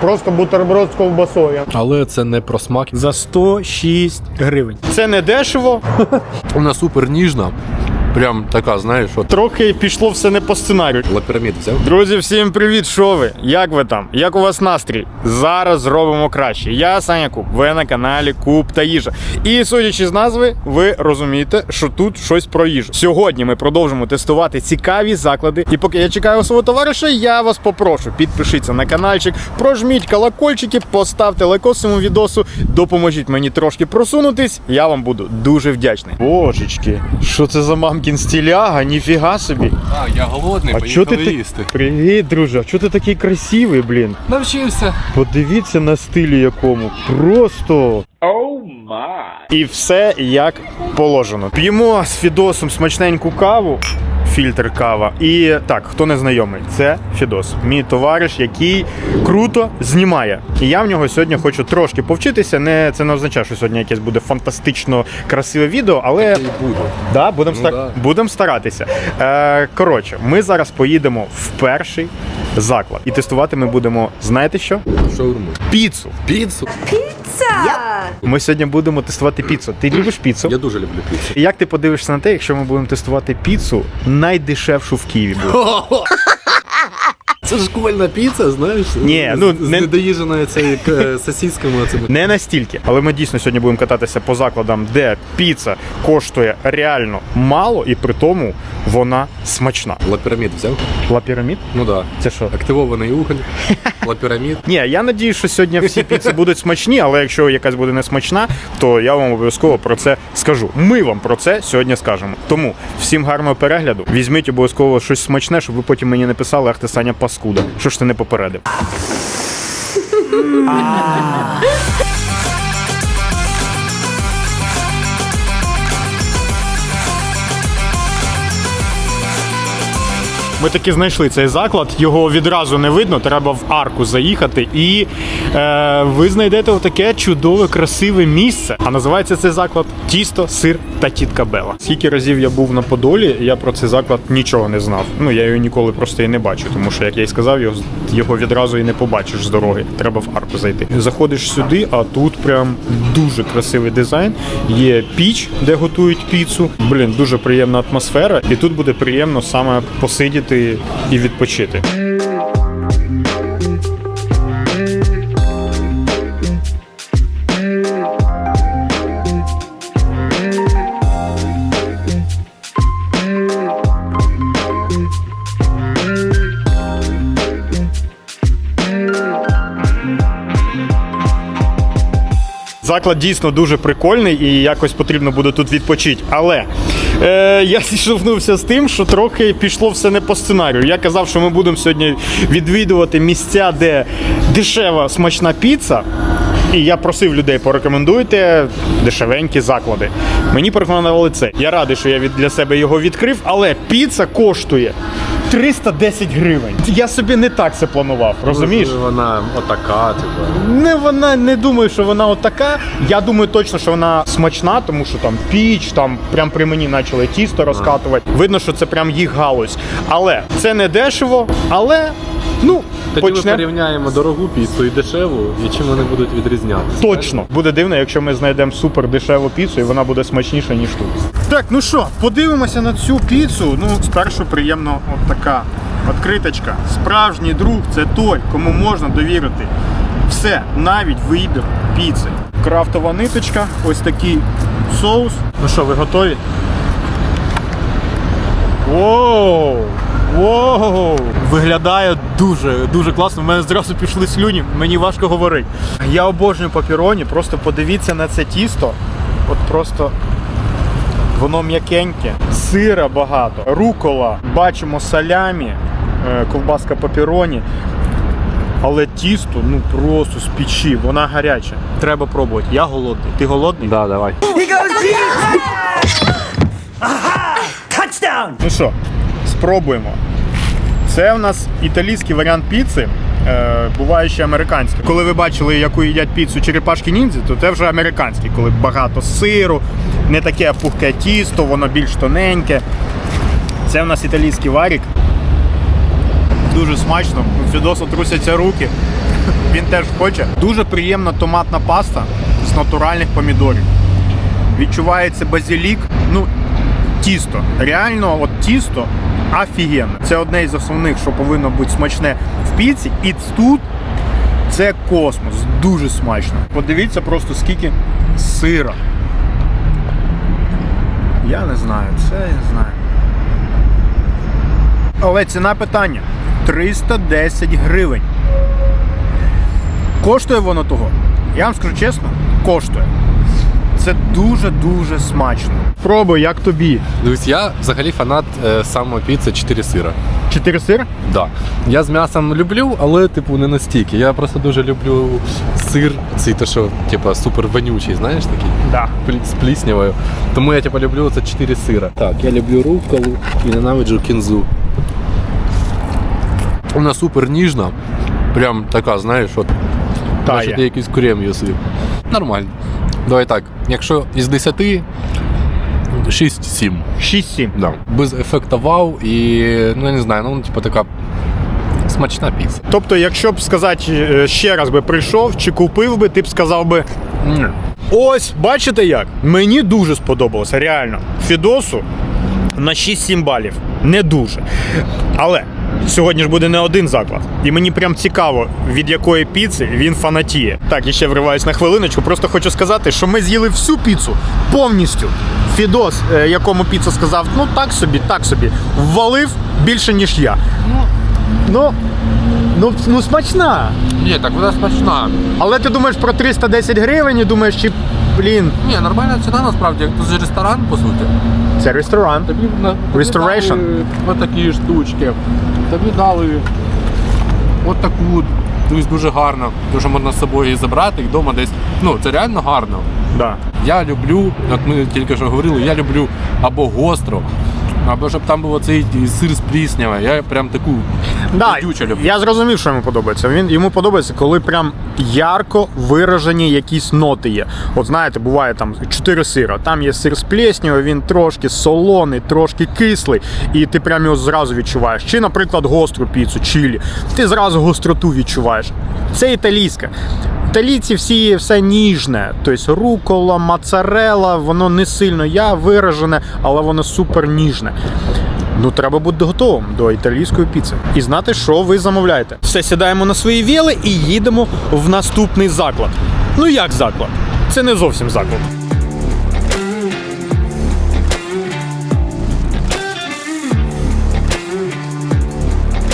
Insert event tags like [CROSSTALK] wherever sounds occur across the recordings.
Просто бутерброд з ковбасою. Але це не про смак. За 106 гривень. Це не дешево. Вона супер ніжна. Прям така, знаєш, от Трохи пішло все не по сценарію. лапірамід взяв. Друзі, всім привіт! Що ви? Як ви там? Як у вас настрій? Зараз зробимо краще. Я Саня Куб, ви на каналі Куб та їжа. І судячи з назви, ви розумієте, що тут щось про їжу. Сьогодні ми продовжимо тестувати цікаві заклади. І поки я чекаю свого товариша, я вас попрошу, підпишіться на каналчик, прожміть колокольчики, поставте лайкос цьому відосу, допоможіть мені трошки просунутись. Я вам буду дуже вдячний. Божечки, що це за мамкін стіляга? Ніфіга собі. А, я голодний, А чого ти ти... Привіт, друже. А чого ти такий красивий, блін? Навчився. Подивіться на стилі якому. Просто. І все як положено. П'ємо з Фідосом смачненьку каву. Фільтр кава. І так, хто не знайомий, це Фідос, мій товариш, який круто знімає. І я в нього сьогодні хочу трошки повчитися. Не це не означає, що сьогодні якесь буде фантастично красиве відео, але І буду. Да, будемо Ну стар... да. будем старатися. Е, коротше, ми зараз поїдемо в перший заклад. І тестувати ми будемо, знаєте що? Шаурму. Піцу. Піцу. Ми сьогодні будемо тестувати піцу. Ти любиш піцу? Я дуже люблю піцу. І Як ти подивишся на те, якщо ми будемо тестувати піцу найдешевшу в Києві? буде? [LAUGHS] Це ж школьна піца, знаєш? Ні, ну, з, не- недоїженою цією е, сосісками оцими. Не настільки, але ми дійсно сьогодні будемо кататися по закладам, де піца коштує реально мало, і при тому вона смачна. Лапірамід взяв? Лапірамід? Ну да. Це що? Активований уголь, [LAUGHS] лапірамід. Ні, я надію, що сьогодні всі піци будуть смачні, але якщо якась буде не смачна, то я вам обов'язково про це скажу. Ми вам про це сьогодні скажемо. Тому всім гарного перегляду. Візьміть обов'язково щось смачне, щоб ви потім мені не писали, ах ти Саня паскуда. Що ж ти не попередив? [LAUGHS] Ми таки знайшли цей заклад, його відразу не видно, треба в арку заїхати, і е, ви знайдете таке чудове, красиве місце. А називається цей заклад Тісто, сир та тітка Бела. Скільки разів я був на Подолі, я про цей заклад нічого не знав. Ну я його ніколи просто і не бачу, тому що, як я й сказав, його, його відразу і не побачиш з дороги. Треба в арку зайти. Заходиш сюди, а тут прям дуже красивий дизайн. Є піч, де готують піцу. Блін, дуже приємна атмосфера, і тут буде приємно саме посидіти і відпочити. Заклад дійсно дуже прикольний і якось потрібно буде тут відпочити. Але е, я [LAUGHS] зіштовхнувся з тим, що трохи пішло все не по сценарію. Я казав, що ми будемо сьогодні відвідувати місця, де дешева смачна піца. І я просив людей порекомендуйте дешевенькі заклади. Мені порекомендували це. Я радий, що я від для себе його відкрив, але піца коштує 310 гривень. Я собі не так це планував, розумієш? Вона отака, типу. Не вона не думаю, що вона отака. Я думаю точно, що вона смачна, тому що там піч, там прям при мені почали тісто розкатувати. Видно, що це прям їх галузь. Але це не дешево, але ну Тоді ми порівняємо дорогу піцу і дешеву, і чим вони будуть відрізнятися. Точно буде дивно, якщо ми знайдемо супер дешеву піцу, і вона буде смачніша, ніж тут. Так, ну що, подивимося на цю піцу. Ну, спершу приємно, от така відкриточка. Справжній друг це той, кому можна довірити. Все, навіть вибір піци. Крафтова ниточка, ось такий соус. Ну що, ви готові? Воу! Воу! Виглядає дуже, дуже класно. У мене зразу пішли слюні, мені важко говорити. Я обожнюю папіроні, просто подивіться на це тісто. От просто воно м'якеньке, сира багато, рукола, бачимо салямі, е, ковбаска папіроні. Але тісто ну просто з печі, вона гаряча. Треба пробувати. Я голодний. Ти голодний? Да, давай. Ну що, спробуємо. Це в нас італійський варіант піци. Е, буває ще американський. Коли ви бачили, яку їдять піцу черепашки ніндзі, то це вже американський, коли багато сиру, не таке пухке тісто, воно більш тоненьке. Це в нас італійський варік. Дуже смачно. У трусяться руки. [LAUGHS] Він теж хоче. Дуже приємна томатна паста з натуральних помідорів. Відчувається базилік. Ну, тісто. Реально, от тісто офігенне. Це одне із основних, що повинно бути смачне в піці. І тут це космос. Дуже смачно. Подивіться просто скільки сира. Я не знаю, це я не знаю. Але ціна питання 310 гривень. Коштує воно того? Я вам скажу чесно, коштує. Це дуже-дуже смачно. Пробуй, як тобі. Дивись, я взагалі фанат е, саме піци 4 сира. Чотири сир? Да. Я з м'ясом люблю, але типу не настільки. Я просто дуже люблю сир, цей то, що типу, супер вонючий, знаєш такий. Да. Плі- З пліснявою. Тому я типу, люблю це 4 сира. Так, я люблю рукколу і ненавиджу кінзу. Вона супер ніжна. Прям така, знаєш, от. Тає. Наче ти якийсь крем їси. Нормально. Давай так. Якщо із 10, 6-7. 6-7. Да. Без ефекта вау і ну я не знаю, ну типу така смачна піца. Тобто, якщо б сказати е, ще раз би прийшов чи купив би, ти б сказав би. М. Ось, бачите як? Мені дуже сподобалося, реально. Фідосу на 6-7 балів. Не дуже. Але сьогодні ж буде не один заклад. І мені прям цікаво, від якої піци він фанатіє. Так, і ще вриваюсь на хвилиночку. Просто хочу сказати, що ми з'їли всю піцу повністю. Фідос, е, якому піца сказав, ну так собі, так собі, ввалив більше, ніж я. Ну, ну, ну смачна. Ні, так вона смачна. Але ти думаєш про 310 гривень і думаєш, чи блін, Ні, нормальна ціна насправді, як же ресторан, по суті. це ресторан. Тобі на Restoration. Ось такі штучки. Тобі дали от таку. Тобто дуже гарно, дуже можна з собою її забрати і вдома десь. Ну, це реально гарно. Да. Я люблю, як ми тільки що говорили, я люблю або гостро, або щоб там був цей сир з пліснявою. Я прям таку Да, люблю. я зрозумів, що йому подобається. Він йому подобається, коли прям ярко виражені якісь ноти є. От знаєте, буває там чотири сира. Там є сир з плеснявою, він трошки солоний, трошки кислий, і ти прям його зразу відчуваєш. Чи, наприклад, гостру піцу, чилі. Ти зразу гостроту відчуваєш. Це італійська. Італійці всі все ніжне, тобто рукола, моцарелла, воно не сильно я виражене, але воно супер ніжне. Ну, треба бути готовим до італійської піци і знати, що ви замовляєте. Все сідаємо на свої віли і їдемо в наступний заклад. Ну як заклад? Це не зовсім заклад.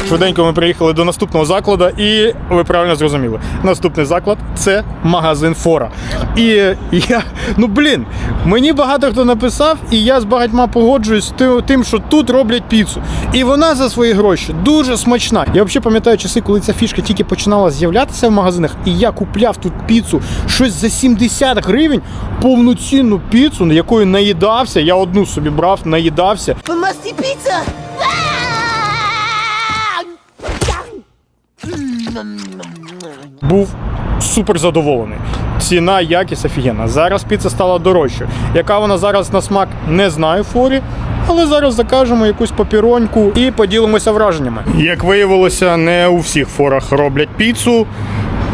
Швиденько ми приїхали до наступного закладу, і ви правильно зрозуміли. Наступний заклад це магазин Фора. І я, ну блін, мені багато хто написав, і я з багатьма погоджуюсь ти- тим, що тут роблять піцу. І вона за свої гроші дуже смачна. Я взагалі пам'ятаю часи, коли ця фішка тільки починала з'являтися в магазинах, і я купляв тут піцу щось за 70 гривень, повноцінну піцу, якою наїдався. Я одну собі брав, наїдався. Masti pizza! Був супер задоволений. Ціна, якість офігенна. Зараз піца стала дорожчою. Яка вона зараз на смак, не знаю форі. Але зараз закажемо якусь папіроньку і поділимося враженнями. Як виявилося, не у всіх форах роблять піцу.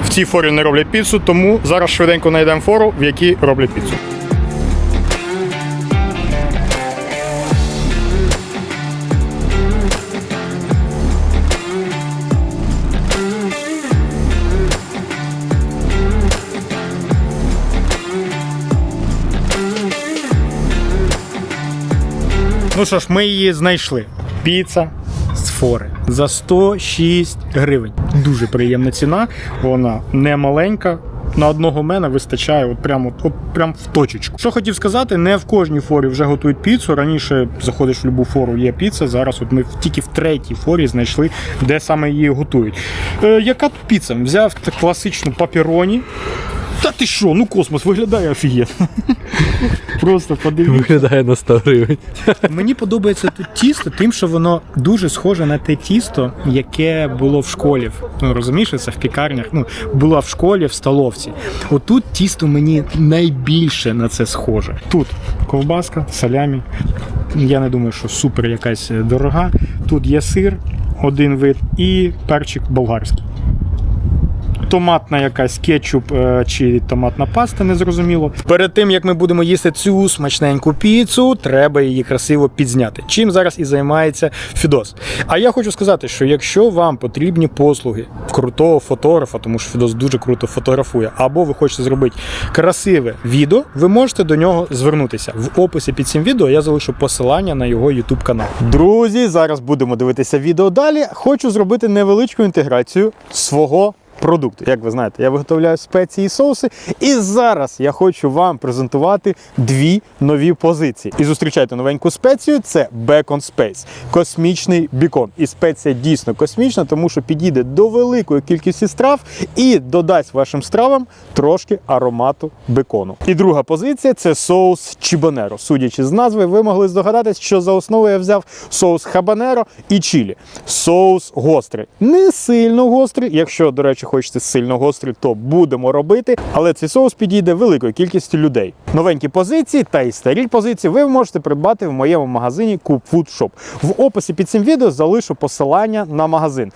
В цій форі не роблять піцу, тому зараз швиденько знайдемо фору, в якій роблять піцу. Ну що ж, ми її знайшли. Піца з фори за 106 гривень. Дуже приємна ціна. Вона не маленька. На одного мене вистачає от прямо от, от прям в точечку. Що хотів сказати, не в кожній форі вже готують піцу. Раніше заходиш в будь-яку фору, є піца. Зараз от ми тільки в третій форі знайшли, де саме її готують. Е, яка тут піца? Взяв класичну папіроні. Та ти що, ну космос виглядає офігенно. Просто подивіться. Виглядає на 100 гривень. Мені подобається тут тісто, тим, що воно дуже схоже на те тісто, яке було в школі. Ну розумієш, це в пікарнях. Ну було в школі, в столовці. Отут тісто мені найбільше на це схоже. Тут ковбаска, салямі. Я не думаю, що супер якась дорога. Тут є сир, один вид, і перчик болгарський. Томатна якась кетчуп е, чи томатна паста, незрозуміло. Перед тим як ми будемо їсти цю смачненьку піцу, треба її красиво підзняти. Чим зараз і займається Фідос. А я хочу сказати, що якщо вам потрібні послуги крутого фотографа, тому що Фідос дуже круто фотографує, або ви хочете зробити красиве відео, ви можете до нього звернутися. В описі під цим відео я залишу посилання на його YouTube канал. Друзі, зараз будемо дивитися відео далі. Хочу зробити невеличку інтеграцію свого. Продукту, як ви знаєте, я виготовляю спеції і соуси, і зараз я хочу вам презентувати дві нові позиції. І зустрічайте новеньку спецію. Це Bacon Space, космічний бікон. І спеція дійсно космічна, тому що підійде до великої кількості страв і додасть вашим стравам трошки аромату бекону. І друга позиція це соус чібонеро. Судячи з назви, ви могли здогадатись, що за основу я взяв соус хабанеро і чілі. Соус гострий. Не сильно гострий. Якщо, до речі, хочете сильно гострий, то будемо робити. Але цей соус підійде великої кількості людей. Новенькі позиції та й старі позиції ви можете придбати в моєму магазині Coop Food Shop. В описі під цим відео залишу посилання на магазин.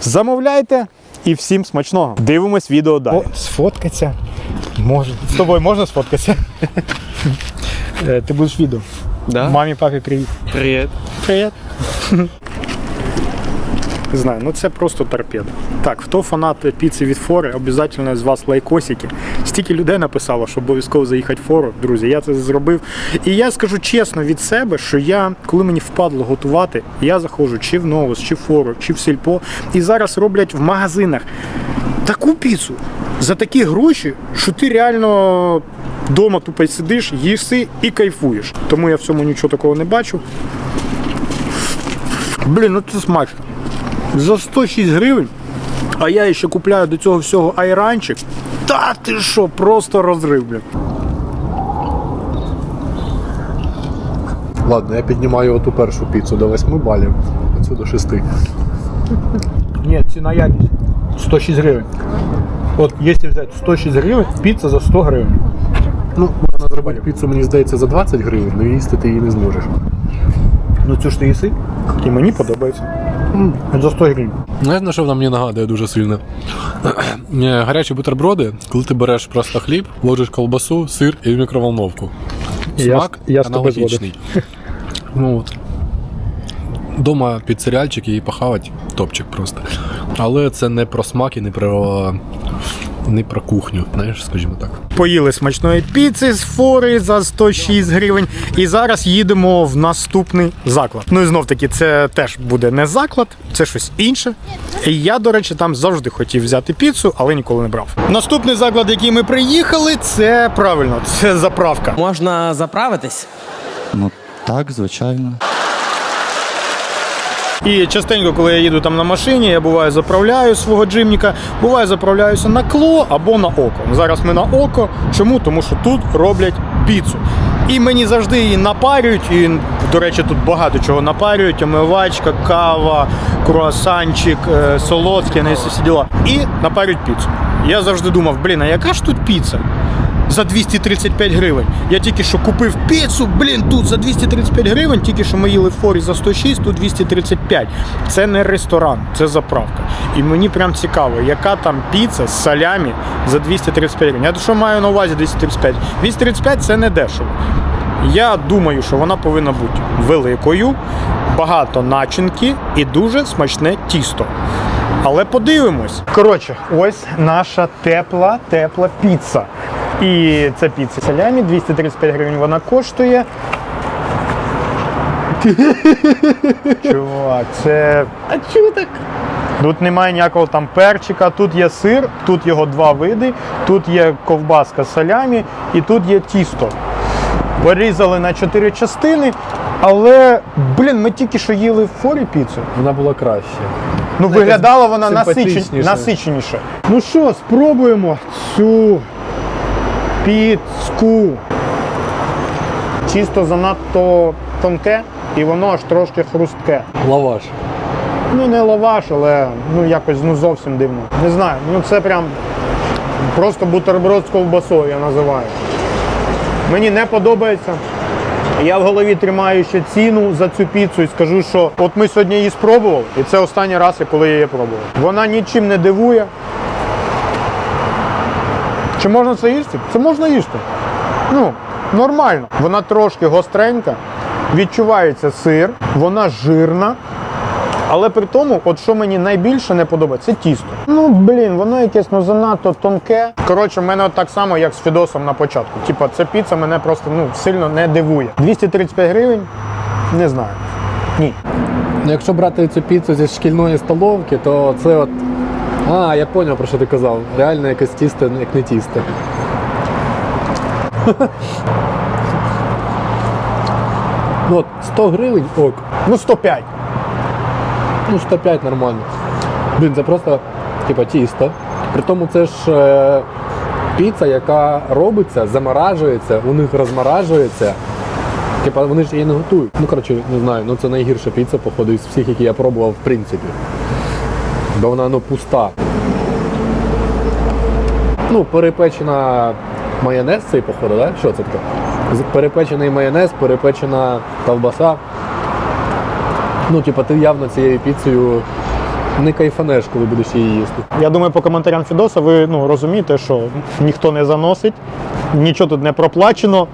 Замовляйте і всім смачного. Дивимось відео далі. О, сфоткаться. Може. З тобою можна сфоткатися? [LAUGHS] Е, Ти будеш відео. Да? Мамі, папі, привіт. Привет. Привіт. Не знаю, ну це просто торпеда. Так, хто фанат піци від фори, обов'язково з вас лайкосики. Стільки людей написало, що обов'язково заїхати в фору. Друзі, я це зробив. І я скажу чесно від себе, що я, коли мені впадло готувати, я заходжу чи в новос, чи в фору, чи в сільпо. І зараз роблять в магазинах таку піцу за такі гроші, що ти реально вдома тупо сидиш, їси і кайфуєш. Тому я в цьому нічого такого не бачу. Блін, ну це смачно. За 106 гривень. А я ще купляю до цього всього айранчик. Та ти що, просто розрив, блін. Ладно, я піднімаю оту першу піцу до 8 балів, а цю до 6. Ні, ціна якість. 106 гривень. От, якщо взяти 106 гривень, піца за 100 гривень. Ну, можна зробити піцу, мені здається, за 20 гривень, але їсти ти її не зможеш. Ну цю ж ти їси. І мені подобається. За 100 гривень. Знаєш, на що вона мені нагадує дуже сильно? [CLEARS THROAT] Е, Гарячі бутерброди, коли ти береш просто хліб, ложиш колбасу, сир і в мікроволновку. Я Смак я з тобою аналогічний. Ну от. Дома під серіальчик і похавать топчик просто. Але це не про смак і не про, не про кухню, знаєш, скажімо так. Поїли смачної піци з фори за 106 гривень. І зараз їдемо в наступний заклад. Ну і знов таки, це теж буде не заклад, це щось інше. І я, до речі, там завжди хотів взяти піцу, але ніколи не брав. Наступний заклад, який ми приїхали, це правильно, це заправка. Можна заправитись? Ну так, звичайно. І частенько, коли я їду там на машині, я буває заправляю свого джимніка, буває заправляюся на кло або на око. Зараз ми на око. Чому? Тому що тут роблять піцу. І мені завжди її напарюють, і, до речі, тут багато чого напарюють: омивачка, кава, круасанчик, е, солодке, не всі діла. І напарюють піцу. Я завжди думав, блін, а яка ж тут піца? За 235 гривень. Я тільки що купив піцу, блін, тут за 235 гривень, тільки що ми їли в форі за 106, тут 235. Це не ресторан, це заправка. І мені прям цікаво, яка там піца з салямі за 235 гривень. Я що маю на увазі 235? 235 це не дешево. Я думаю, що вона повинна бути великою, багато начинки і дуже смачне тісто. Але подивимось. Коротше, ось наша тепла, тепла піца. І це піца салямі, 235 гривень вона коштує. Чувак, це. А чого так? Тут немає ніякого там перчика, тут є сир, тут його два види, тут є ковбаска салямі і тут є тісто. Порізали на чотири частини, але, блін, ми тільки що їли в форі піцу. Вона була краще. Ну, виглядала вона насичен... насиченіше. Ну що, спробуємо цю піцку. Чисто занадто тонке і воно аж трошки хрустке. Лаваш. Ну, не лаваш, але ну якось ну зовсім дивно. Не знаю, ну це прям просто бутерброд з ковбасою я називаю. Мені не подобається. Я в голові тримаю ще ціну за цю піцу і скажу, що от ми сьогодні її спробували, і це останній раз, коли я її пробував. Вона нічим не дивує. Чи можна це їсти? Це можна їсти. Ну, нормально. Вона трошки гостренька, відчувається сир, вона жирна. Але при тому, от що мені найбільше не подобається, це тісто. Ну блін, воно якесь ну занадто тонке. Коротше, в мене от так само, як з Фідосом на початку. Типа, ця піца мене просто ну сильно не дивує. 235 гривень, не знаю. Ні. Ну, якщо брати цю піцу зі шкільної столовки, то це от. А, я зрозумів, про що ти казав. Реально якесь тісто, як не тісто. Ну от 100 гривень ок. Ну 105. Ну, 105 нормально. Блін, це просто типа тісто. При тому це ж е, піца, яка робиться, заморажується, у них розморажується. Типа вони ж її не готують. Ну, коротше, не знаю, ну це найгірша піца, походу, із всіх, які я пробував, в принципі. Бо вона ну пуста. Ну, перепечена майонез цей, походу, да? Що це таке? Перепечений майонез, перепечена ковбаса. Ну, типа, ти явно цією піцею не кайфанеш, коли будеш її їсти. Я думаю, по коментарям Фідоса ви ну, розумієте, що ніхто не заносить, нічого тут не проплачено.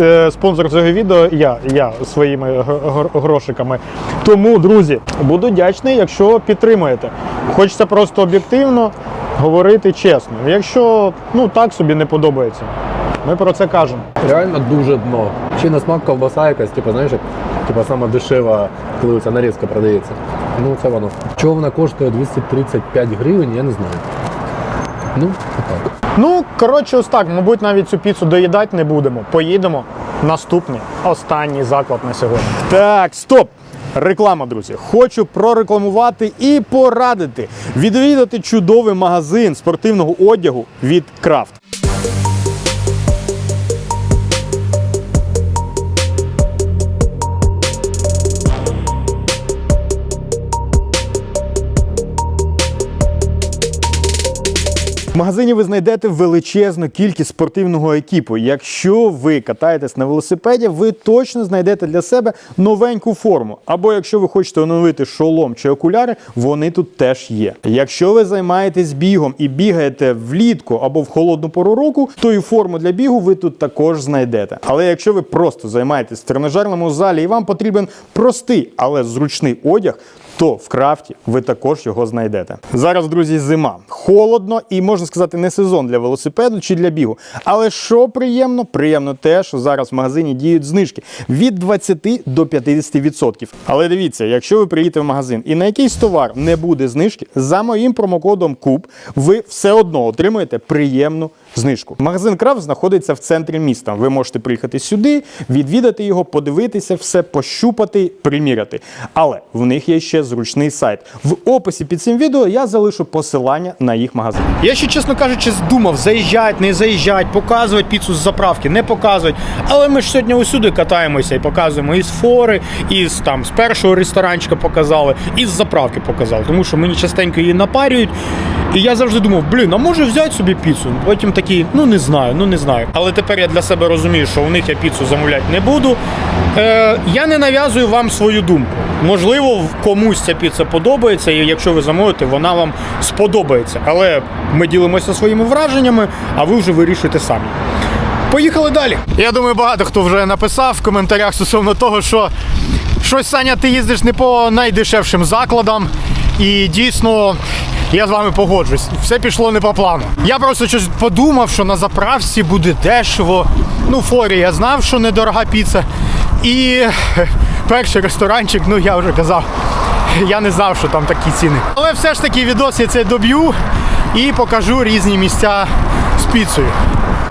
Е, Спонсор цього відео я, я своїми гр- гр- грошиками. Тому, друзі, буду вдячний, якщо підтримуєте. Хочеться просто об'єктивно говорити чесно. Якщо ну так собі не подобається, ми про це кажемо. Реально дуже дно. Чи на смак ковбаса якась, типу, знаєш, типу, сама дешева, коли ця нарізка продається. Ну, це воно. Чого вона коштує 235 гривень, я не знаю. Ну, отак. Ну, коротше, ось так, мабуть, навіть цю піцу доїдати не будемо. Поїдемо. Наступний, останній заклад на сьогодні. Так, стоп! Реклама, друзі. Хочу прорекламувати і порадити відвідати чудовий магазин спортивного одягу від Крафт. В магазині ви знайдете величезну кількість спортивного екіпу. Якщо ви катаєтесь на велосипеді, ви точно знайдете для себе новеньку форму. Або якщо ви хочете оновити шолом чи окуляри, вони тут теж є. Якщо ви займаєтесь бігом і бігаєте влітку або в холодну пору року, то і форму для бігу ви тут також знайдете. Але якщо ви просто займаєтесь в тренажерному залі і вам потрібен простий, але зручний одяг, то в крафті ви також його знайдете. Зараз, друзі, зима. Холодно і можна сказати, не сезон для велосипеду чи для бігу. Але що приємно? Приємно те, що зараз в магазині діють знижки від 20 до 50%. Але дивіться, якщо ви приїдете в магазин і на якийсь товар не буде знижки, за моїм промокодом КУП ви все одно отримуєте приємну знижку. Магазин Крафт знаходиться в центрі міста. Ви можете приїхати сюди, відвідати його, подивитися все, пощупати, приміряти. Але в них є ще зручний сайт. В описі під цим відео я залишу посилання на їх магазин. Я ще, чесно кажучи, думав, заїжджать, не заїжджать, показувати піцу з заправки, не показують. Але ми ж сьогодні усюди катаємося і показуємо із фори, із там з першого ресторанчика показали, і з заправки показали. Тому що мені частенько її напарюють. І я завжди думав, блін, а може взяти собі піцу? Потім такий, ну не знаю, ну не знаю. Але тепер я для себе розумію, що у них я піцу замовляти не буду. Е, я не нав'язую вам свою думку. Можливо, комусь ця піца подобається, і якщо ви замовите, вона вам сподобається. Але ми ділимося своїми враженнями, а ви вже вирішуєте самі. Поїхали далі. Я думаю, багато хто вже написав в коментарях стосовно того, що щось Саня, ти їздиш не по найдешевшим закладам. І дійсно, я з вами погоджуюсь. Все пішло не по плану. Я просто щось подумав, що на заправці буде дешево. Ну, форі, я знав, що недорога піца. І [LAUGHS] перший ресторанчик, ну я вже казав, [LAUGHS] я не знав, що там такі ціни. Але все ж таки відос я це доб'ю і покажу різні місця з піцею.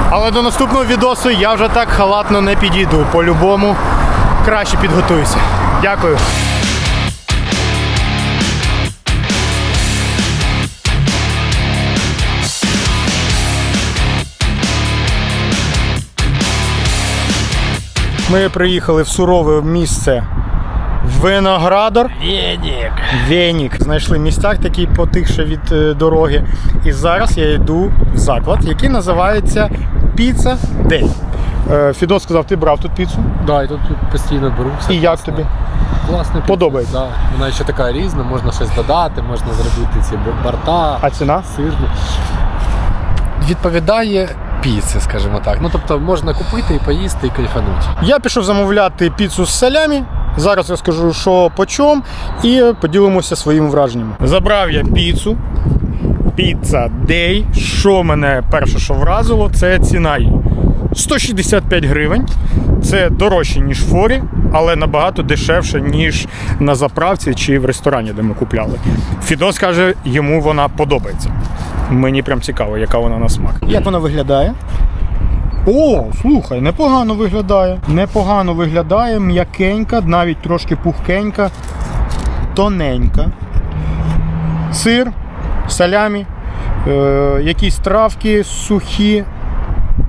Але до наступного відосу я вже так халатно не підійду. По-любому краще підготуюся. Дякую. Ми приїхали в сурове місце Виноградар. Венік. Венік. Знайшли місця такі потихше від е, дороги. І зараз я йду в заклад, який називається Піца Дель. Е, Фідо сказав, ти брав тут піцу. Да, і тут постійно беру. Все І як тобі? Класно. Подобається? Да. Вона ще така різна, можна щось додати, можна зробити ці борта, А ціна? сирні. відповідає піці, скажімо так. Ну тобто можна купити і поїсти, і кайфанути. Я пішов замовляти піцу з салямі. Зараз я скажу, що по чому, і поділимося своїми враженнями. Забрав я піцу. Піца Day. Що мене перше, що вразило, це ціна її. 165 гривень. Це дорожче, ніж в форі, але набагато дешевше, ніж на заправці чи в ресторані, де ми купляли. Фідос каже, йому вона подобається. Мені прям цікаво, яка вона на смак. Як вона виглядає? О, слухай, непогано виглядає. Непогано виглядає, м'якенька, навіть трошки пухкенька, тоненька. Сир, салямі, е, якісь травки сухі.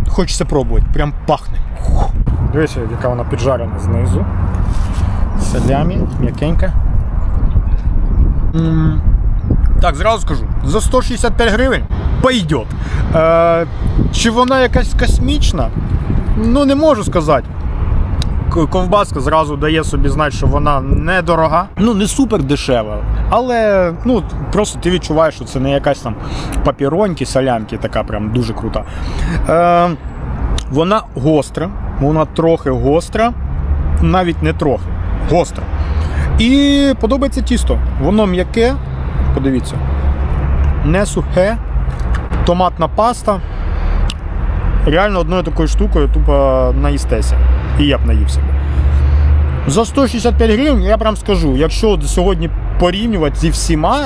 Хочеться пробувати, прям пахне. Дивіться, яка вона піджарена знизу. Салямі, м'якенька. Так, зразу скажу, за 165 гривень пойдет. Е, чи вона якась космічна? Ну, не можу сказати. Ковбаска зразу дає собі знати, що вона недорога. Ну, не супер дешева. Але ну, просто ти відчуваєш, що це не якась там папіроньки, салямки, така прям дуже крута. Е, вона гостра, вона трохи гостра, навіть не трохи, гостра. І подобається тісто. Воно м'яке, подивіться, не сухе, томатна паста. Реально одною такою штукою тупо наїстеся. І я б наївся. За 165 гривень я прям скажу, якщо от сьогодні порівнювати зі всіма,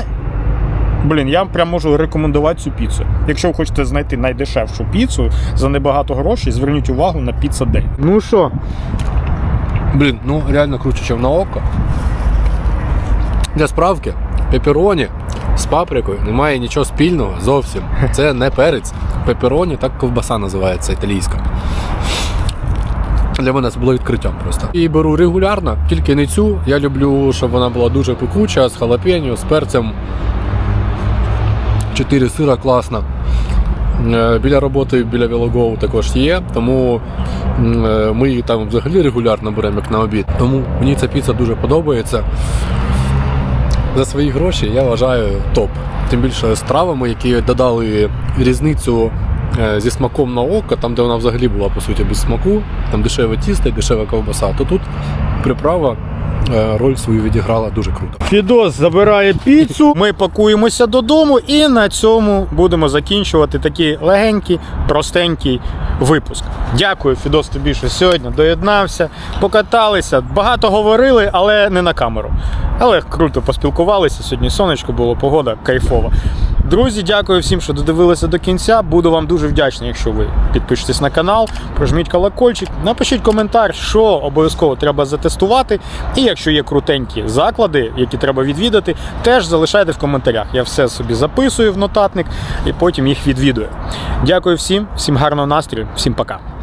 блін, я прям можу рекомендувати цю піцу. Якщо ви хочете знайти найдешевшу піцу за небагато грошей, зверніть увагу на Pizza Day. Ну що, Блін, ну реально круче, ніж на око. Для справки, пепероні з паприкою немає нічого спільного зовсім. Це не перець. Пепероні, так ковбаса називається італійська. Для мене це було відкриттям просто. І беру регулярно, тільки не цю. Я люблю, щоб вона була дуже пекуча, з халапеньо, з перцем. Чотири сира класно. Е, Біля роботи, біля Вілогоу також є, тому е, ми її там взагалі регулярно беремо як на обід. Тому мені ця піца дуже подобається. За свої гроші я вважаю топ. Тим більше з травами, які додали різницю е, зі смаком на око, там, де вона взагалі була по суті без смаку, там дешеве тісто дешева ковбаса, то тут приправа роль свою відіграла дуже круто. Фідос забирає піцу. [LAUGHS] Ми пакуємося додому, і на цьому будемо закінчувати такий легенький, простенький випуск. Дякую, Фідос, тобі, що сьогодні доєднався, покаталися, багато говорили, але не на камеру. Але круто поспілкувалися. Сьогодні сонечко було, погода кайфова. Друзі, дякую всім, що додивилися до кінця. Буду вам дуже вдячний, якщо ви підпишетесь на канал, прожміть колокольчик, напишіть коментар, що обов'язково треба затестувати. І якщо є крутенькі заклади, які треба відвідати, теж залишайте в коментарях. Я все собі записую в нотатник і потім їх відвідую. Дякую всім, всім гарного настрою, всім пока.